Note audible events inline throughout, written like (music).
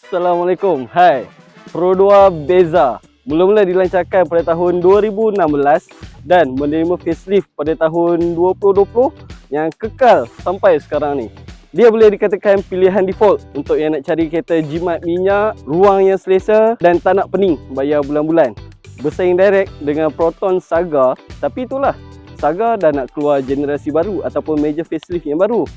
Assalamualaikum. Hai. Pro 2 Beza mula-mula dilancarkan pada tahun 2016 dan menerima facelift pada tahun 2020 yang kekal sampai sekarang ni. Dia boleh dikatakan pilihan default untuk yang nak cari kereta jimat minyak, ruang yang selesa dan tak nak pening bayar bulan-bulan. Bersaing direct dengan Proton Saga, tapi itulah Saga dah nak keluar generasi baru ataupun major facelift yang baru.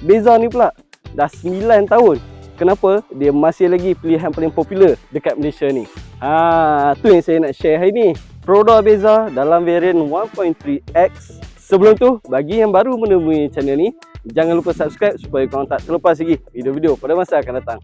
Beza ni pula dah 9 tahun. Kenapa? Dia masih lagi pilihan paling popular dekat Malaysia ni. Ha, tu yang saya nak share hari ni. Prodo Beza dalam varian 1.3X. Sebelum tu, bagi yang baru menemui channel ni, jangan lupa subscribe supaya korang tak terlepas lagi video-video pada masa akan datang.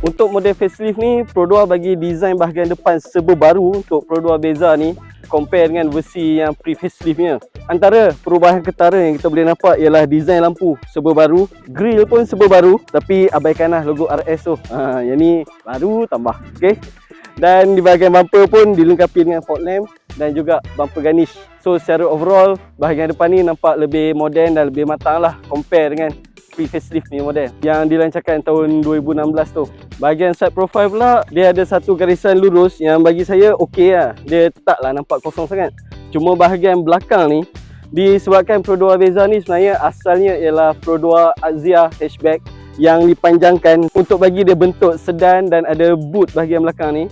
Untuk model facelift ni, Pro 2 bagi design bahagian depan serba baru untuk Pro 2 Beza ni compare dengan versi yang pre-faceliftnya. Antara perubahan ketara yang kita boleh nampak ialah design lampu serba baru, grill pun serba baru tapi abaikanlah logo RS tu. Ha, yang ni baru tambah. Okey. Dan di bahagian bumper pun dilengkapi dengan fog lamp dan juga bumper garnish. So secara overall bahagian depan ni nampak lebih moden dan lebih matang lah compare dengan pre-facelift ni model yang dilancarkan tahun 2016 tu. Bahagian side profile pula dia ada satu garisan lurus yang bagi saya okey lah. Dia taklah nampak kosong sangat. Cuma bahagian belakang ni disebabkan Pro 2 Beza ni sebenarnya asalnya ialah Pro 2 Azia hatchback yang dipanjangkan untuk bagi dia bentuk sedan dan ada boot bahagian belakang ni.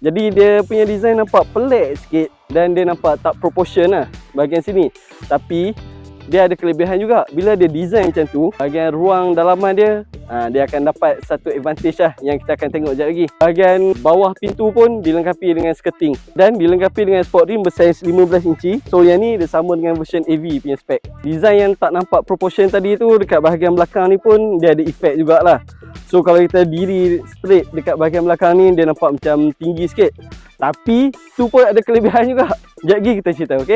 Jadi dia punya design nampak pelik sikit dan dia nampak tak proportion lah bahagian sini. Tapi dia ada kelebihan juga. Bila dia design macam tu bahagian ruang dalaman dia ha, dia akan dapat satu advantage lah yang kita akan tengok sekejap lagi. Bahagian bawah pintu pun dilengkapi dengan skirting. Dan dilengkapi dengan sport rim bersaiz 15 inci. So yang ni dia sama dengan version AV punya spek. Design yang tak nampak proportion tadi tu dekat bahagian belakang ni pun dia ada efek jugalah. So kalau kita diri straight dekat bahagian belakang ni dia nampak macam tinggi sikit. Tapi tu pun ada kelebihan juga. Sekejap lagi kita cerita ok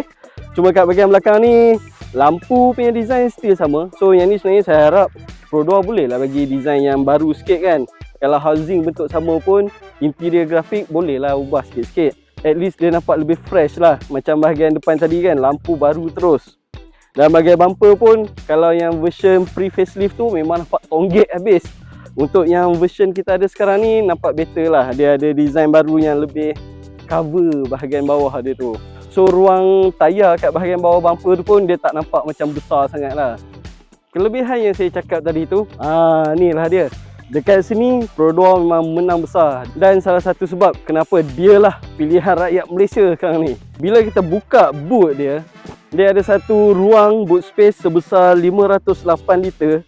cuma kat bahagian belakang ni lampu punya design still sama. So yang ni sebenarnya saya harap Pro 2 boleh lah bagi design yang baru sikit kan. Kalau housing bentuk sama pun interior grafik boleh lah ubah sikit-sikit. At least dia nampak lebih fresh lah. Macam bahagian depan tadi kan lampu baru terus. Dan bahagian bumper pun kalau yang version pre-facelift tu memang nampak tonggek habis. Untuk yang version kita ada sekarang ni nampak better lah. Dia ada design baru yang lebih cover bahagian bawah dia tu So ruang tayar kat bahagian bawah bumper tu pun dia tak nampak macam besar sangat lah. Kelebihan yang saya cakap tadi tu, ah ni lah dia. Dekat sini Pro 2 memang menang besar dan salah satu sebab kenapa dia lah pilihan rakyat Malaysia sekarang ni. Bila kita buka boot dia, dia ada satu ruang boot space sebesar 508 liter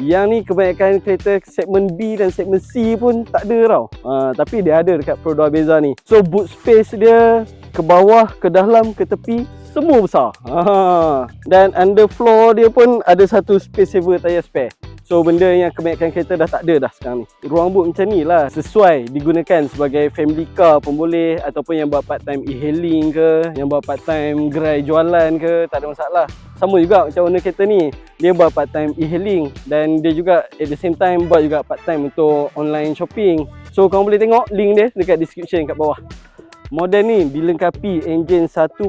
yang ni kebanyakan kereta segmen B dan segmen C pun tak ada tau. Ha, tapi dia ada dekat Pro 2 Beza ni. So boot space dia ke bawah, ke dalam, ke tepi semua besar. Ha. Dan underfloor dia pun ada satu space saver tayar spare. So benda yang kebanyakan kereta dah tak ada dah sekarang ni. Ruang boot macam ni lah sesuai digunakan sebagai family car pun boleh ataupun yang buat part time e-hailing ke, yang buat part time gerai jualan ke, tak ada masalah. Sama juga macam owner kereta ni. Dia buat part time e-hailing dan dia juga at the same time buat juga part time untuk online shopping. So korang boleh tengok link dia dekat description kat bawah. Model ni dilengkapi enjin 1.3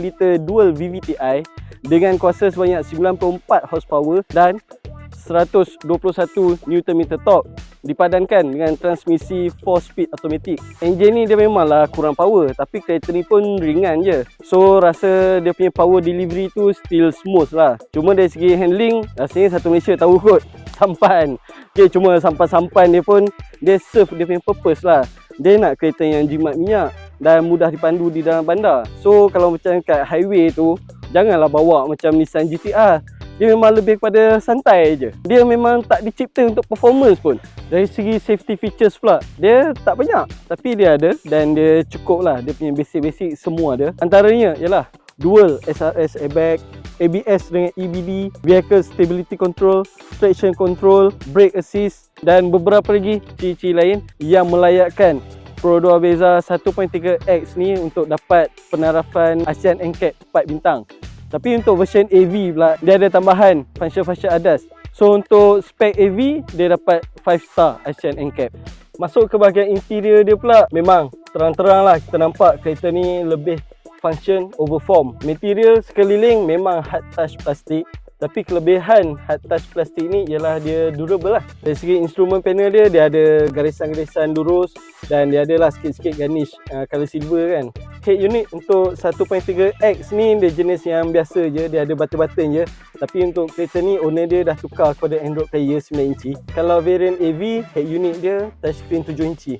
liter dual VVTi dengan kuasa sebanyak 94 horsepower dan 121 Nm torque dipadankan dengan transmisi 4 speed automatic. Enjin ni dia memanglah kurang power tapi kereta ni pun ringan je. So rasa dia punya power delivery tu still smooth lah. Cuma dari segi handling rasanya satu Malaysia tahu kot. (laughs) Sampan. Okay cuma sampan-sampan dia pun dia serve dia punya purpose lah. Dia nak kereta yang jimat minyak dan mudah dipandu di dalam bandar. So kalau macam kat highway tu, janganlah bawa macam Nissan GTR. Dia memang lebih kepada santai je. Dia memang tak dicipta untuk performance pun. Dari segi safety features pula, dia tak banyak. Tapi dia ada dan dia cukup lah. Dia punya basic-basic semua ada. Antaranya ialah dual SRS airbag, ABS dengan EBD, vehicle stability control, traction control, brake assist dan beberapa lagi ciri-ciri lain yang melayakkan Pro 2 Beza 1.3X ni untuk dapat penarafan ASEAN NCAP 4 bintang. Tapi untuk version AV pula, dia ada tambahan function-function ADAS. So untuk spek AV, dia dapat 5 star ASEAN NCAP. Masuk ke bahagian interior dia pula, memang terang-terang lah kita nampak kereta ni lebih function over form. Material sekeliling memang hard touch plastik Tapi kelebihan hard touch plastik ni ialah dia durable lah. Dari segi instrument panel dia, dia ada garisan-garisan lurus dan dia adalah sikit-sikit garnish uh, color silver kan. Head unit untuk 1.3X ni dia jenis yang biasa je, dia ada button-button je. Tapi untuk kereta ni owner dia dah tukar kepada Android Player 9 inci. Kalau variant AV, head unit dia touchscreen 7 inci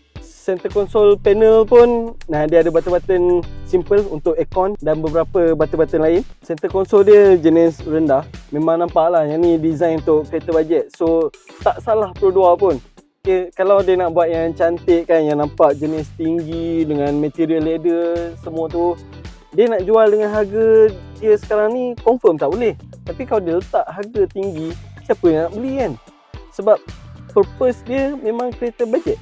center console panel pun nah dia ada button-button simple untuk aircon dan beberapa button-button lain. Center console dia jenis rendah. Memang nampak lah yang ni design untuk kereta bajet. So tak salah Pro 2 pun. Okay, kalau dia nak buat yang cantik kan yang nampak jenis tinggi dengan material leather semua tu dia nak jual dengan harga dia sekarang ni confirm tak boleh. Tapi kalau dia letak harga tinggi siapa yang nak beli kan? Sebab purpose dia memang kereta bajet.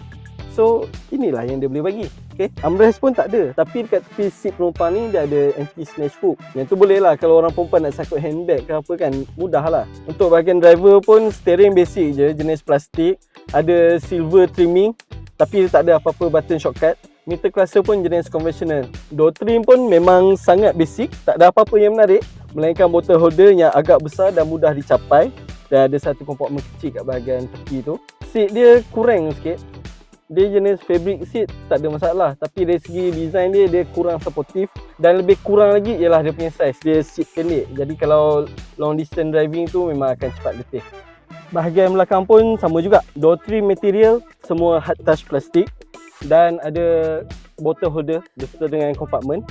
So inilah yang dia boleh bagi Okay. Armrest pun tak ada Tapi dekat tepi seat penumpang ni Dia ada anti-snatch hook Yang tu boleh lah Kalau orang perempuan nak sakut handbag ke apa kan Mudah lah Untuk bahagian driver pun Steering basic je Jenis plastik Ada silver trimming Tapi tak ada apa-apa button shortcut. Meter cluster pun jenis conventional. Door trim pun memang sangat basic Tak ada apa-apa yang menarik. Melainkan bottle holder yang agak besar dan mudah dicapai. Dan ada satu kompartmen kecil kat bahagian tepi tu. Seat dia kurang sikit. Dia jenis fabric seat tak ada masalah. Tapi dari segi design dia dia kurang supportive. Dan lebih kurang lagi ialah dia punya size. Dia seat pendek. Jadi kalau long distance driving tu memang akan cepat letih bahagian belakang pun sama juga door trim material semua hard touch plastik dan ada bottle holder beserta dengan compartment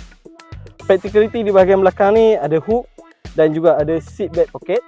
practicality di bahagian belakang ni ada hook dan juga ada seat back pocket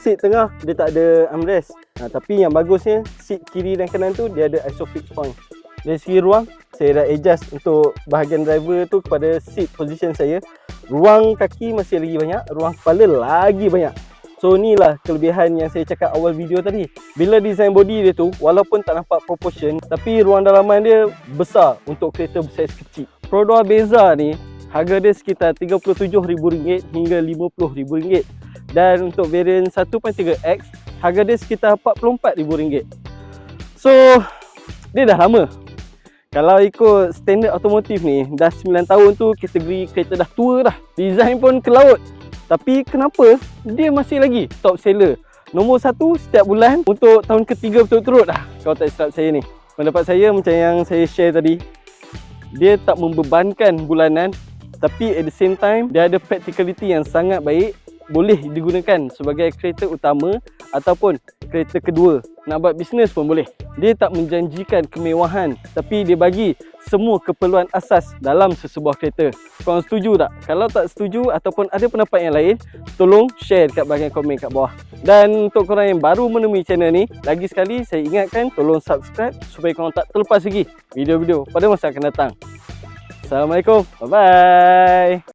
seat tengah dia tak ada armrest Ha, tapi yang bagusnya seat kiri dan kanan tu dia ada isofix point. Dari segi ruang, saya dah adjust untuk bahagian driver tu kepada seat position saya. Ruang kaki masih lagi banyak, ruang kepala lagi banyak. So inilah kelebihan yang saya cakap awal video tadi. Bila design body dia tu, walaupun tak nampak proportion, tapi ruang dalaman dia besar untuk kereta bersaiz kecil. Pro 2 Beza ni, harga dia sekitar RM37,000 hingga RM50,000. Dan untuk variant 1.3X, harga dia sekitar RM44,000. So, dia dah lama. Kalau ikut standard otomotif ni, dah 9 tahun tu kategori kereta dah tua dah. Design pun ke laut. Tapi kenapa dia masih lagi top seller? Nombor satu setiap bulan untuk tahun ketiga betul-betul dah. Kalau tak silap saya ni. Pendapat saya macam yang saya share tadi. Dia tak membebankan bulanan. Tapi at the same time, dia ada practicality yang sangat baik boleh digunakan sebagai kereta utama ataupun kereta kedua. Nak buat bisnes pun boleh. Dia tak menjanjikan kemewahan tapi dia bagi semua keperluan asas dalam sesebuah kereta. Korang setuju tak? Kalau tak setuju ataupun ada pendapat yang lain, tolong share dekat bahagian komen kat bawah. Dan untuk korang yang baru menemui channel ni, lagi sekali saya ingatkan tolong subscribe supaya korang tak terlepas lagi video-video pada masa akan datang. Assalamualaikum. Bye-bye.